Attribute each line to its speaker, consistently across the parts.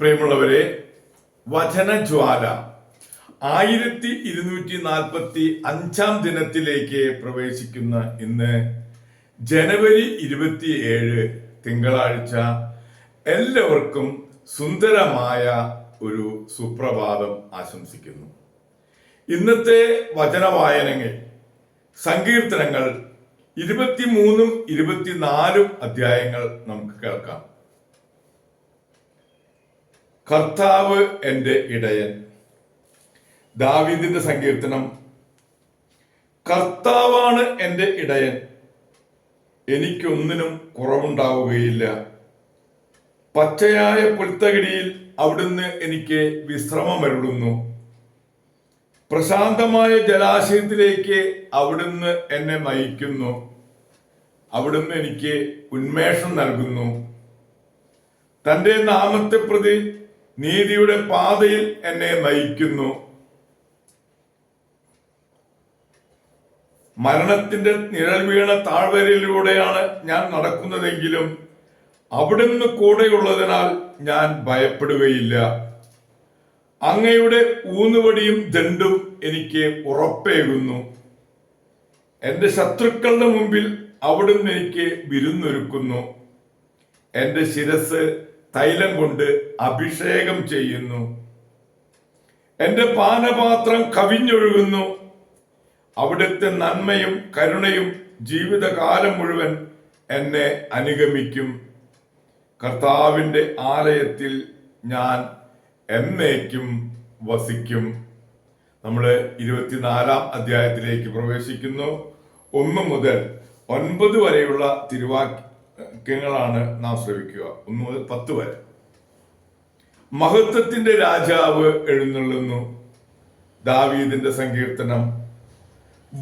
Speaker 1: പ്രിയമുള്ളവരെ വചനജ്വാല ആയിരത്തി ഇരുന്നൂറ്റി നാൽപ്പത്തി അഞ്ചാം ദിനത്തിലേക്ക് പ്രവേശിക്കുന്ന ഇന്ന് ജനുവരി ഇരുപത്തിയേഴ് തിങ്കളാഴ്ച എല്ലാവർക്കും സുന്ദരമായ ഒരു സുപ്രഭാതം ആശംസിക്കുന്നു. ഇന്നത്തെ വചനവായനങ്ങൾ സങ്കീർത്തനങ്ങൾ ഇരുപത്തിമൂന്നും ഇരുപത്തിനാലും അധ്യായങ്ങൾ നമുക്ക് കേൾക്കാം. കർത്താവ് എന്റെ ഇടയൻ. ദാവീദിന്റെ സങ്കീർത്തനം. കർത്താവാണ് എന്റെ ഇടയൻ. എനിക്കൊന്നിനും കുറവുണ്ടാവുകയില്ല. പച്ചയായ പുൽത്തകിടിയിൽ അവിടുന്ന് എനിക്ക് വിശ്രമമരുളുന്നു. പ്രശാന്തമായ ജലാശയത്തിലേക്ക് അവിടുന്ന് എന്നെ നയിക്കുന്നു. അവിടുന്ന് എനിക്ക് ഉന്മേഷം നൽകുന്നു. തന്റെ നാമത്തെ പ്രതി നീതിയുടെ പാതയിൽ എന്നെ നയിക്കുന്നു. മരണത്തിന്റെ നിഴൽ വീണ താഴ്വരയിലൂടെയാണ് ഞാൻ നടക്കുന്നതെങ്കിലും അവിടുന്ന് കൂടെയുള്ളതിനാൽ ഞാൻ ഭയപ്പെടുകയില്ല. അങ്ങയുടെ ഊന്നുവടിയും ദണ്ടും എനിക്ക് ഉറപ്പേകുന്നു. എന്റെ ശത്രുക്കളുടെ മുമ്പിൽ അവിടുന്ന് എനിക്ക് വിരുന്നൊരുക്കുന്നു. എന്റെ ശിരസ് തൈലം കൊണ്ട് അഭിഷേകം ചെയ്യുന്നു. എന്റെ പാനപാത്രം കവിഞ്ഞൊഴുകുന്നു. അവിടുത്തെ നന്മയും കരുണയും ജീവിതകാലം മുഴുവൻ എന്നെ അനുഗമിക്കും. കർത്താവിന്റെ ആലയത്തിൽ ഞാൻ എന്നേക്കും വസിക്കും. നമ്മൾ ഇരുപത്തിനാലാം അധ്യായത്തിലേക്ക് പ്രവേശിക്കുന്നു. ഒന്ന് മുതൽ ഒൻപത് വരെയുള്ള തിരുവാക്യങ്ങളാണ് നാം ശ്രമിക്കുക. ഒന്ന് മുതൽ പത്ത് വരെ. മഹത്വത്തിന്റെ രാജാവ് എഴുന്നള്ളുന്നു. ദാവീദിന്റെ സങ്കീർത്തനം.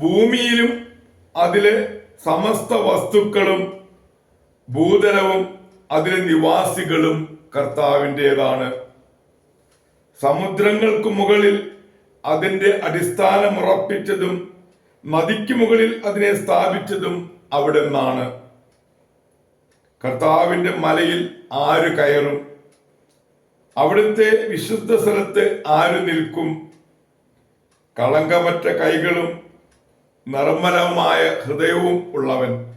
Speaker 1: ഭൂമിയിലും അതിലെ സമസ്ത വസ്തുക്കളും ഭൂതലവും അതിലെ നിവാസികളും കർത്താവിന്റെതാണ്. സമുദ്രങ്ങൾക്ക് മുകളിൽ അതിന്റെ അടിസ്ഥാനം ഉറപ്പിച്ചതും നദിക്ക് മുകളിൽ അതിനെ സ്ഥാപിച്ചതും അവിടെ നിന്നാണ് കർത്താവിന്റെ മലയിൽ ആര് കയറും? അവിടുത്തെ വിശുദ്ധ സ്ഥലത്ത് ആര് നിൽക്കും? കളങ്കമറ്റ കൈകളും നിർമ്മലമായ ഹൃദയവും ഉള്ളവൻ.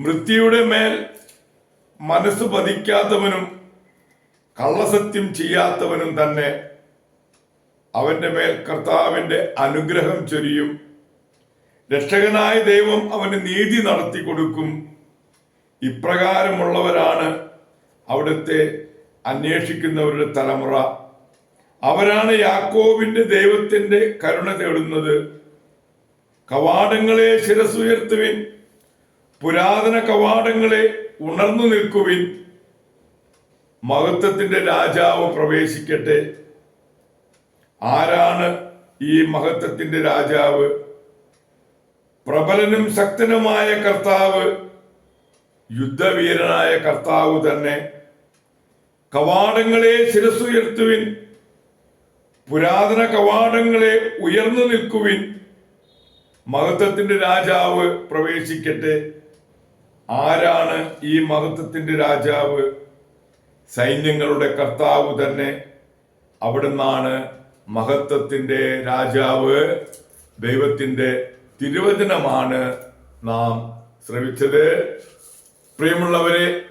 Speaker 1: മൃത്യുയുടെ മേൽ മനസ്സ് പതിക്കാത്തവനും കള്ളസത്യം ചെയ്യാത്തവനും തന്നെ അവന്റെ മേൽ കർത്താവിന്റെ അനുഗ്രഹം ചൊരിയും. രക്ഷകനായ ദൈവം അവന് നീതി നടത്തി കൊടുക്കും ഇപ്രകാരമുള്ളവരാണ് അവിടുത്തെ അന്വേഷിക്കുന്നവരുടെ തലമുറ. അവരാണ് യാക്കോവിന്റെ ദൈവത്തിന്റെ കരുണ തേടുന്നത്. കവാടങ്ങളെ ശിരസുയർത്തുവിൻ പുരാതന കവാടങ്ങളെ ഉണർന്നു നിൽക്കുവിൻ. മഹത്വത്തിന്റെ രാജാവ് പ്രവേശിക്കട്ടെ. ആരാണ് ഈ മഹത്വത്തിന്റെ രാജാവ്? പ്രബലനും ശക്തനുമായ കർത്താവ് യുദ്ധവീരനായ കർത്താവ് തന്നെ കവാടങ്ങളെ ശിരസുയർത്തുവിൻ പുരാതന കവാടങ്ങളെ ഉയർന്നു നിൽക്കുവിൻ. മഹത്വത്തിന്റെ രാജാവ് പ്രവേശിക്കട്ടെ. ആരാണ് ഈ മഹത്വത്തിന്റെ രാജാവ്? സൈന്യങ്ങളുടെ കർത്താവ് തന്നെ അവിടുന്നാണ് മഹത്വത്തിന്റെ രാജാവ്. ദൈവത്തിന്റെ തിരുവചനമാണ് നാം ശ്രവിച്ചത്. പ്രിയമുള്ളവരെ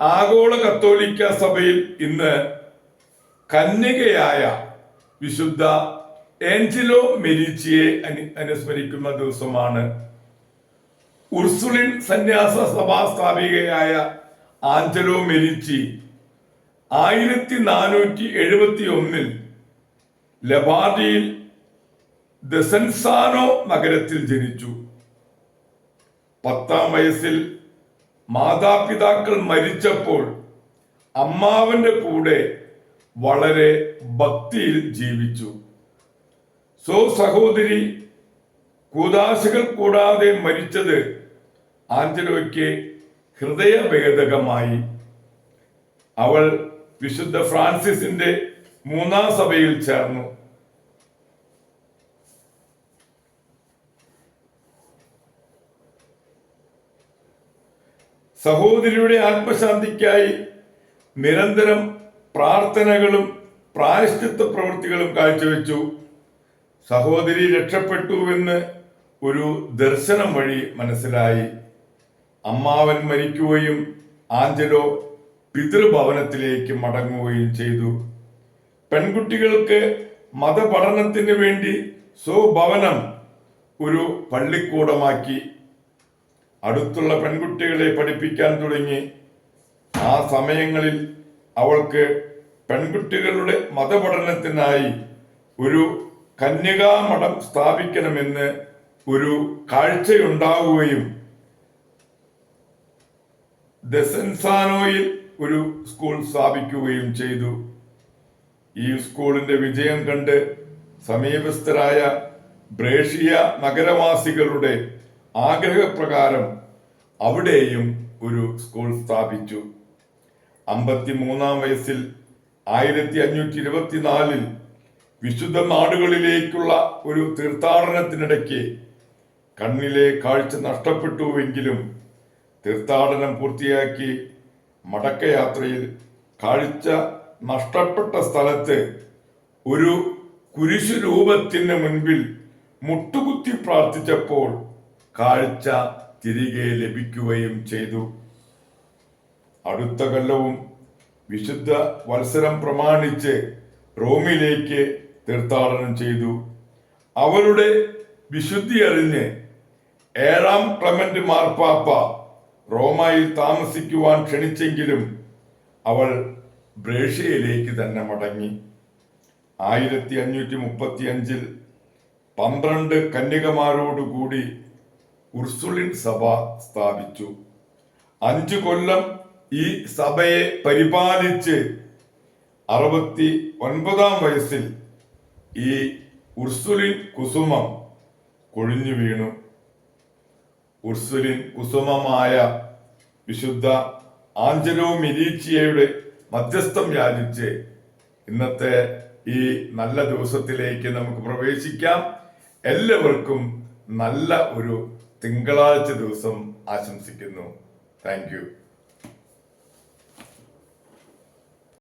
Speaker 1: ആഗോള കത്തോലിക്ക സഭയിൽ ഇന്ന് കന്യകയായ വിശുദ്ധ ഏഞ്ചലോ മെരിച്ചിയെ അനു- അനുസ്മരിക്കുന്ന ദിവസമാണ്. ഉർസുലിൻ സന്യാസ സഭാ സ്ഥാപികയായ ആഞ്ചലോ മെരിച്ചി ആയിരത്തി നാനൂറ്റി എഴുപത്തി ഒന്നിൽ ലബാർഡിയിൽ ദസൻസാനോ നഗരത്തിൽ ജനിച്ചു. പത്താം വയസ്സിൽ മാതാപിതാക്കൾ മരിച്ചപ്പോൾ അമ്മാവന്റെ കൂടെ വളരെ ഭക്തിയിൽ ജീവിച്ചു. സോ സഹോദരി കൂതാശകൾ കൂടാതെ മരിച്ചത് ആഞ്ചലോയ്ക്ക് ഹൃദയഭേദകമായി. അവൾ വിശുദ്ധ ഫ്രാൻസിസിന്റെ മൂന്നാം സഭയിൽ ചേർന്നു. സഹോദരിയുടെ ആത്മശാന്തിക്കായി നിരന്തരം പ്രാർത്ഥനകളും പ്രായശ്ചിത്ത പ്രവൃത്തികളും കാഴ്ചവെച്ചു. സഹോദരി രക്ഷപ്പെട്ടുവെന്ന് ഒരു ദർശനം വഴി മനസ്സിലായി. അമ്മാവൻ മരിക്കുകയും ആഞ്ചലോ പിതൃഭവനത്തിലേക്ക് മടങ്ങുകയും ചെയ്തു. പെൺകുട്ടികൾക്ക് മതപഠനത്തിന് വേണ്ടി സ്വഭവനം ഒരു പള്ളിക്കൂടമാക്കി അടുത്തുള്ള പെൺകുട്ടികളെ പഠിപ്പിക്കാൻ തുടങ്ങി. ആ സമയങ്ങളിൽ അവൾക്ക് പെൺകുട്ടികളുടെ മതപഠനത്തിനായി ഒരു കന്യകാമഠം സ്ഥാപിക്കണമെന്ന് ഒരു കാഴ്ചയുണ്ടാവുകയും ദസൻസാനോയിൽ ഒരു സ്കൂൾ സ്ഥാപിക്കുകയും ചെയ്തു. ഈ സ്കൂളിന്റെ വിജയം കണ്ട് സമീപസ്ഥരായ ബ്രേഷിയ നഗരവാസികളുടെ ആഗ്രഹപ്രകാരം അവിടെയും ഒരു സ്കൂൾ സ്ഥാപിച്ചു. അമ്പത്തിമൂന്നാം വയസ്സിൽ ആയിരത്തി അഞ്ഞൂറ്റി ഇരുപത്തിനാലിൽ വിശുദ്ധ നാടുകളിലേക്കുള്ള ഒരു തീർത്ഥാടനത്തിനിടയ്ക്ക് കണ്ണിലെ കാഴ്ച നഷ്ടപ്പെട്ടുവെങ്കിലും തീർത്ഥാടനം പൂർത്തിയാക്കി മടക്കയാത്രയിൽ കാഴ്ച നഷ്ടപ്പെട്ട സ്ഥലത്ത് ഒരു കുരിശു രൂപത്തിന് മുൻപിൽ മുട്ടുകുത്തി പ്രാർത്ഥിച്ചപ്പോൾ കാഴ്ച തിരികെ ലഭിക്കുകയും ചെയ്തു. അടുത്ത കൊല്ലവും വിശുദ്ധ വത്സരം പ്രമാണിച്ച് റോമിലേക്ക് തീർത്ഥാടനം ചെയ്തു. അവരുടെ വിശുദ്ധി അറിഞ്ഞ് ഏഴാം ക്ലമന്റ് മാർപ്പാപ്പ റോമയിൽ താമസിക്കുവാൻ ക്ഷണിച്ചെങ്കിലും അവൾ ബ്രേഷ്യയിലേക്ക് തന്നെ മടങ്ങി. ആയിരത്തി അഞ്ഞൂറ്റി മുപ്പത്തി അഞ്ചിൽ പന്ത്രണ്ട് കന്യകമാരോടുകൂടി ഉർസുലിൻ സഭ സ്ഥാപിച്ചു. അഞ്ചു കൊല്ലം ഈ സഭയെ പരിപാലിച്ച് അറുപത്തി ഒൻപതാം വയസ്സിൽ ഈ ഉർസുലിൻ കുസുമം കൊഴിഞ്ഞു വീണു. ഉർസുലിൻ കുസുമമായ വിശുദ്ധ ആഞ്ചലോ മിലീച്ചിയയുടെ മധ്യസ്ഥം യാചിച്ച് ഇന്നത്തെ ഈ നല്ല ദിവസത്തിലേക്ക് നമുക്ക് പ്രവേശിക്കാം. എല്ലാവർക്കും നല്ല ഒരു തിങ്കളാഴ്ച ദിവസം ആശംസിക്കുന്നു. താങ്ക്